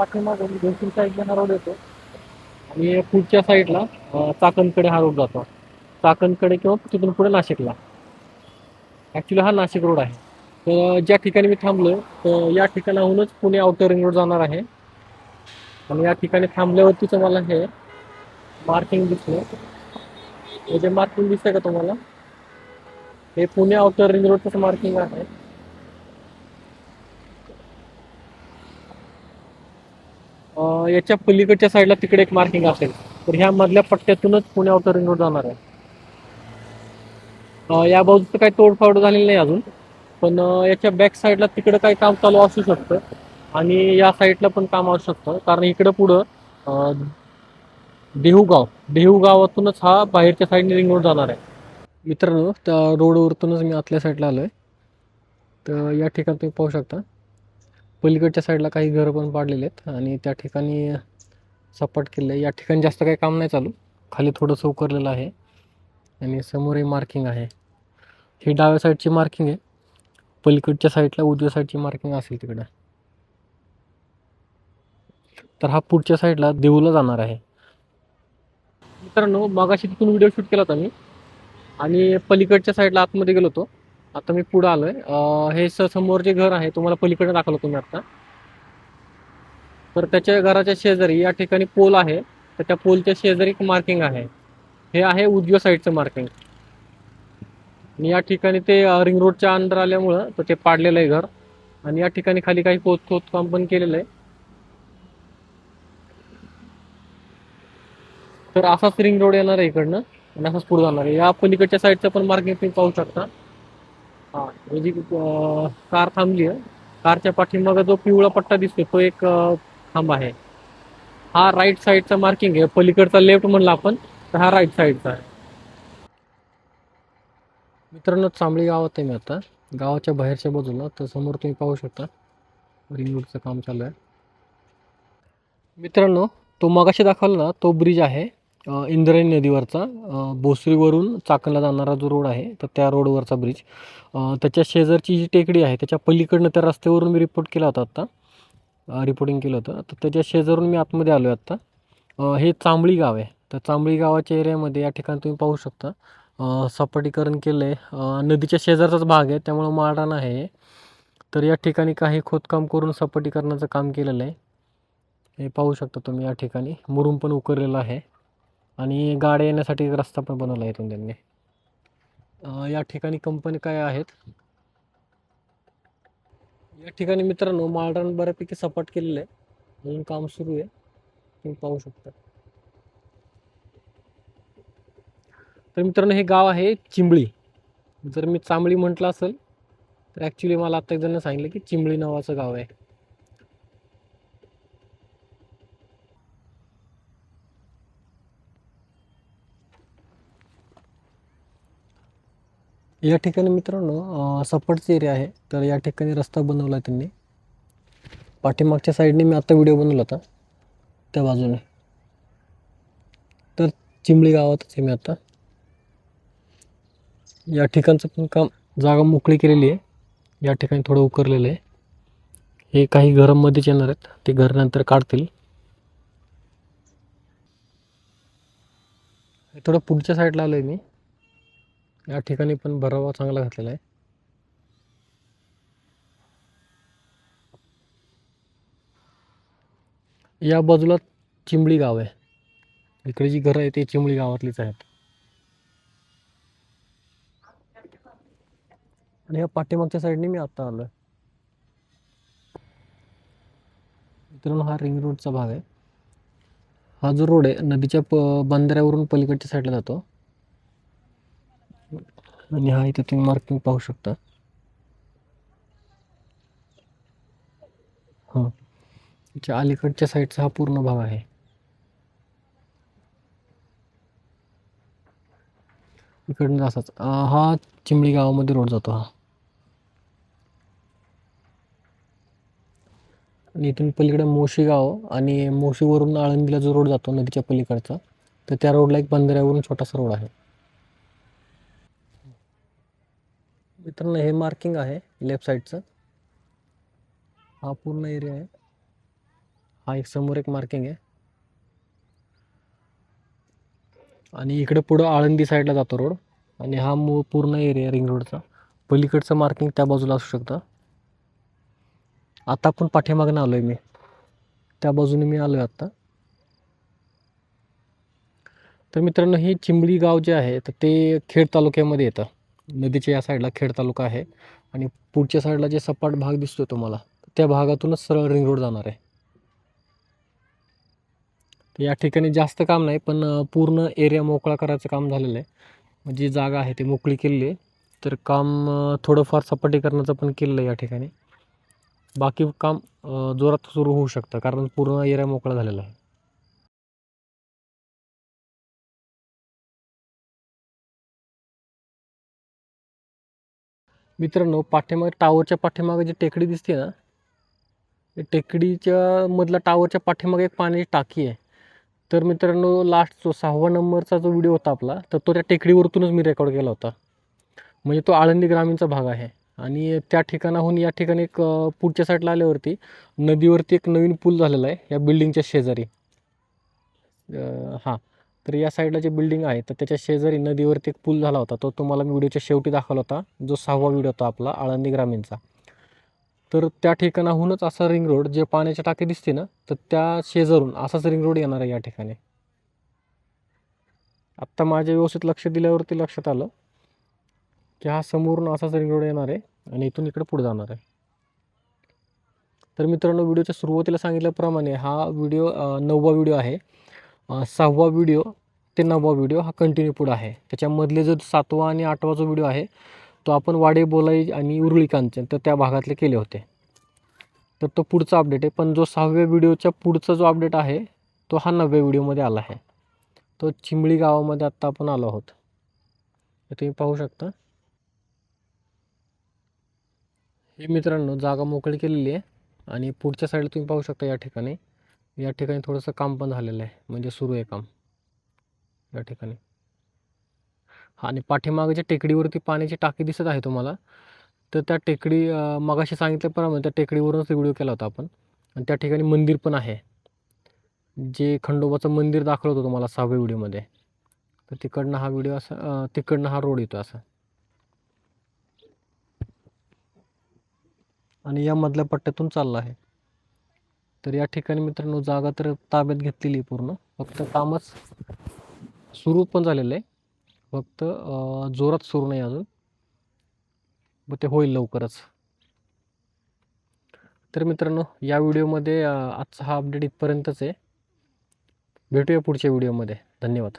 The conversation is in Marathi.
पाठीमागून दोनशे साईडला हा रोड येतो आणि पुढच्या साईडला चाकणकडे हा रोड जातो चाकणकडे किंवा तिथून पुढे नाशिकला. ॲक्च्युली हा नाशिक रोड आहे. तर ज्या ठिकाणी मी थांबलो तर या ठिकाणाहूनच पुणे आउटर रिंग रोड जाणार आहे. आणि या ठिकाणी थांबल्यावरतीच मला हे मार्किंग दिसलं. हे जे मार्किंग दिसतंय का तुम्हाला? हे पुणे आउटर रिंग रोडचं मार्किंग आहे. याच्या पलीकडच्या साईडला तिकडे एक मार्किंग असेल. तर ह्या मधल्या पट्ट्यातूनच पुणे आउटर रिंग रोड जाणार आहे. या बाजूचं काही तोडफोड झालेलं नाही अजून. पण याच्या बॅक साईडला तिकडं काही काम चालू असू शकतं. आणि या साईडला पण काम असू शकतं. कारण इकडं पुढं देहूगाव. देहू गावातूनच हा बाहेरच्या साईडने रिंग रोड जाणार आहे. मित्रांनो त्या रोडवरतूनच मी आतल्या साईडला आलो आहे तर या ठिकाणी तुम्ही पाहू शकता. पलीकडच्या साईडला काही घरं पण पाडलेले आहेत आणि त्या ठिकाणी सपाट केलं आहे या ठिकाणी जास्त काही काम नाही चालू. खाली थोडंसं उकरलेलं आहे आणि समोरही मार्किंग आहे. ही डाव्या साईडची मार्किंग आहे. पलीकडच्या साईडला उजव्या साईडची मार्किंग असेल तिकडं. तर हा पुढच्या साईडला देऊला जाणार आहे. मित्रांनो मागाशी तिथून व्हिडिओ शूट केला होता मी. आणि पलीकडच्या साईडला आतमध्ये गेलो होतो. आता मी पुढं आलोय. हे समोर जे घर आहे तुम्हाला पलीकडे दाखवलं तुम्ही आता. तर त्याच्या घराच्या शेजारी या ठिकाणी पोल आहे. तर त्या पोलच्या शेजारी एक मार्किंग आहे. हे आहे उजव्या साईडचं मार्किंग आणि या ठिकाणी ते रिंग रोडच्या अंदर आल्यामुळं तर ते पाडलेलं आहे घर. आणि या ठिकाणी खाली काही पोत खोदकाम पण केलेलं आहे. तर असाच रिंग रोड येणार आहे इकडनं. आणि असाच पुढे जाणार आहे. या पलीकडच्या साईडचं पण मार्किंग तुम्ही पाहू शकता. हा म्हणजे, ही जी अं, कार थांबली आहे. कारच्या पाठीमागे जो पिवळा पट्टा दिसतो तो एक अं, खांब आहे. हा राईट साईडचा मार्किंग आहे. पलीकडचा लेफ्ट म्हणला आपण तर हा राईट साईडचा आहे. मित्रांनो चांबळी गावात आहे मी आता. गावाच्या बाहेरच्या बाजूला तर समोर तुम्ही पाहू शकता. रिंग रोडचं काम चालू आहे. मित्रांनो तो मगाशी दाखवला ना तो ब्रिज आहे. इंद्रायणी नदीवरचा भोसरीवरून चाकणला जाणारा जो रोड आहे तर त्या रोडवरचा ब्रिज त्याच्या शेजारची जी टेकडी आहे त्याच्या पलीकडनं त्या रस्त्यावरून मी रिपोर्ट केला होता आत्ता. रिपोर्टिंग केलं होतं. तर त्याच्या शेजारून मी आतमध्ये आलो आहे आत्ता हे चांबळी गाव आहे. तर चांबळी गावाच्या एरियामध्ये या ठिकाणी तुम्ही पाहू शकता. सपाटीकरण केलं आहे नदीच्या शेजारचाच भाग आहे त्यामुळं माळरान आहे. तर या ठिकाणी काही खोदकाम करून सपाटीकरणाचं काम केलेलं आहे. हे पाहू शकता तुम्ही या ठिकाणी. मुरुम पण उकरलेलं आहे. आणि गाड्या येण्यासाठी रस्ता पण बनवला आहे इथून त्यांनी. या ठिकाणी कंपनी काय आहेत? या ठिकाणी मित्रांनो माळरान बऱ्यापैकी सपाट केलेलं आहे. अजून काम सुरू आहे. तुम्ही पाहू शकता. तर मित्रांनो हे गाव आहे चिंबळी. जर मी चांबळी म्हटलं असेल तर ॲक्च्युली मला आत्ता एक जण सांगितलं की चिंबळी नावाचं गाव आहे. या ठिकाणी मित्रांनो सपाटचे एरिया आहे. तर या ठिकाणी रस्ता बनवला आहे त्यांनी. पाठीमागच्या साईडने मी आता व्हिडिओ बनवला होता. त्या बाजूने. तर चिंबळी गावातच आहे मी आता. या ठिकाणचं पण काम जागा मोकळी केलेली आहे. या ठिकाणी थोडं उकरलेलं आहे. हे काही घरांमध्येच येणार आहेत. ते घर नंतर काढतील. थोडं पुढच्या साईडला आलो आहे मी. या ठिकाणी पण भरावा चांगला घातलेला आहे. या बाजूला चिंबळी गाव आहे. इकडे जी घरं आहे ते चिंबळी गावातलीच आहेत. आणि या पाठीमागच्या साईडने मी आता आलोय. मित्रांनो हा रिंग रोडचा भाग आहे. हा जो रोड आहे नदीच्या प बंदऱ्यावरून पलीकडच्या साईडला जातो. आणि हा इथे तुम्ही मार्किंग पाहू शकता. हां. त्याच्या अलीकडच्या साईडचा हा पूर्ण भाग आहे. इकडनं असाच. हा चिमळी गावामध्ये रोड जातो हा. आणि इथून पलीकडे मोशी गाव आणि मोशीवरून आळंदीला जो रोड जातो नदीच्या पलीकडचा तर त्या रोडला एक बंधाऱ्यावरून छोटासा रोड आहे. मित्रांनो हे मार्किंग आहे लेफ्ट साईडचं हा पूर्ण एरिया आहे. हा एक समोर एक मार्किंग आहे. आणि इकडे पुढं आळंदी साईडला जातो रोड आणि हा मू पूर्ण एरिया रिंग रोडचा पलीकडचं मार्किंग त्या बाजूला असू शकतं. आता आपण पाठीमागनं आलो आहे मी. त्या बाजूने मी आलो आहे आत्ता तर मित्रांनो हे चिंबळी गाव जे आहे तर ते खेड तालुक्यामध्ये येतं. नदीच्या या साईडला खेड तालुका आहे. आणि पुढच्या साईडला जे सपाट भाग दिसतोय तुम्हाला त्या भागातूनच सरळ रिंग रोड जाणार आहे. तर या ठिकाणी जास्त काम नाही पण पूर्ण एरिया मोकळा करायचं काम झालेलं आहे. जी जागा आहे ती मोकळी केलेली आहे. तर काम थोडंफार सपाटीकरणाचं पण केलेलं आहे या ठिकाणी. बाकी काम जोरात सुरू होऊ शकतं कारण पूर्ण एरिया मोकळा झालेला आहे. मित्रांनो पाठीमागे टावरच्या पाठीमागे जी टेकडी दिसते ना त्या टेकडीच्या मधला टावरच्या पाठीमागे एक पाण्याची टाकी आहे. तर मित्रांनो लास्ट जो सहावा नंबरचा जो व्हिडिओ होता आपला तर तो त्या टेकडीवरतूनच मी रेकॉर्ड केला होता. म्हणजे तो आळंदी ग्रामीणचा भाग आहे. आणि त्या ठिकाणाहून या ठिकाणी एक पुढच्या साईडला आल्यावरती नदीवरती एक नवीन पूल झालेला आहे या बिल्डिंगच्या शेजारी. हां. तर या साईडला जे बिल्डिंग आहे तर त्याच्या शेजारी नदीवरती एक पूल झाला होता. तो तुम्हाला मी व्हिडिओच्या शेवटी दाखवला होता. जो सहावा व्हिडिओ होता आपला आळंदी ग्रामीणचा. तर त्या ठिकाणाहूनच असा रिंग रोड जे पाण्याच्या टाकी दिसते ना तर त्या शेजारून असाच रिंग रोड येणार आहे या ठिकाणी. आत्ता माझ्या व्यवस्थित लक्ष दिल्यावरती लक्षात आलं की हा समोरून असाच रिंग रोड येणार आहे आणि इथून इकडे पुढे जाणार आहे. तर मित्रांनो व्हिडिओच्या सुरुवातीला सांगितल्याप्रमाणे हा व्हिडिओ नववा व्हिडिओ आहे. सहावा व्हिडिओ ते नववा व्हिडिओ हा कंटिन्यू पुढं आहे. त्याच्यामधले जो सातवा आणि आठवा जो व्हिडिओ आहे तो आपण वाडे बोलाई आणि उरुळी कांचन तर त्या भागातले केले होते. तर तो पुढचा अपडेट आहे. पण जो सहाव्या व्हिडिओच्या पुढचा जो अपडेट आहे तो हा नवव्या व्हिडिओमध्ये आला आहे. तो चिंबळी गावामध्ये आत्ता आपण आलो आहोत. तर तुम्ही पाहू शकता. हे मित्रांनो जागा मोकळी केलेली आहे. आणि पुढच्या साईडला तुम्ही पाहू शकता या ठिकाणी. या ठिकाणी थोडंसं काम पण झालेलं आहे. म्हणजे सुरू आहे काम. या ठिकाणी. आणि पाठीमागच्या टेकडीवरती पाण्याची टाकी दिसत आहे तुम्हाला. तर त्या टेकडी अं, मगाशी सांगितल्याप्रमाणे त्या टेकडीवरूनच व्हिडिओ केला होता आपण. आणि त्या ठिकाणी मंदिर पण आहे. जे खंडोबाचं मंदिर दाखवलं होतं तुम्हाला सहाव्या व्हिडिओमध्ये. तर तिकडनं हा व्हिडिओ असा तिकडनं हा रोड येतो असा. आणि या मधल्या पट्ट्यातून चालला आहे. तर या ठिकाणी मित्रांनो जागा तर ताब्यात घेतलेली आहे पूर्ण. फक्त कामच सुरू पण झालेलं आहे. फक्त जोरात सुरू नाही अजून. मग ते होईल लवकरच. तर मित्रांनो या व्हिडिओमध्ये आजचा हा अपडेट इथपर्यंतच आहे. भेटूया पुढच्या व्हिडिओमध्ये. धन्यवाद.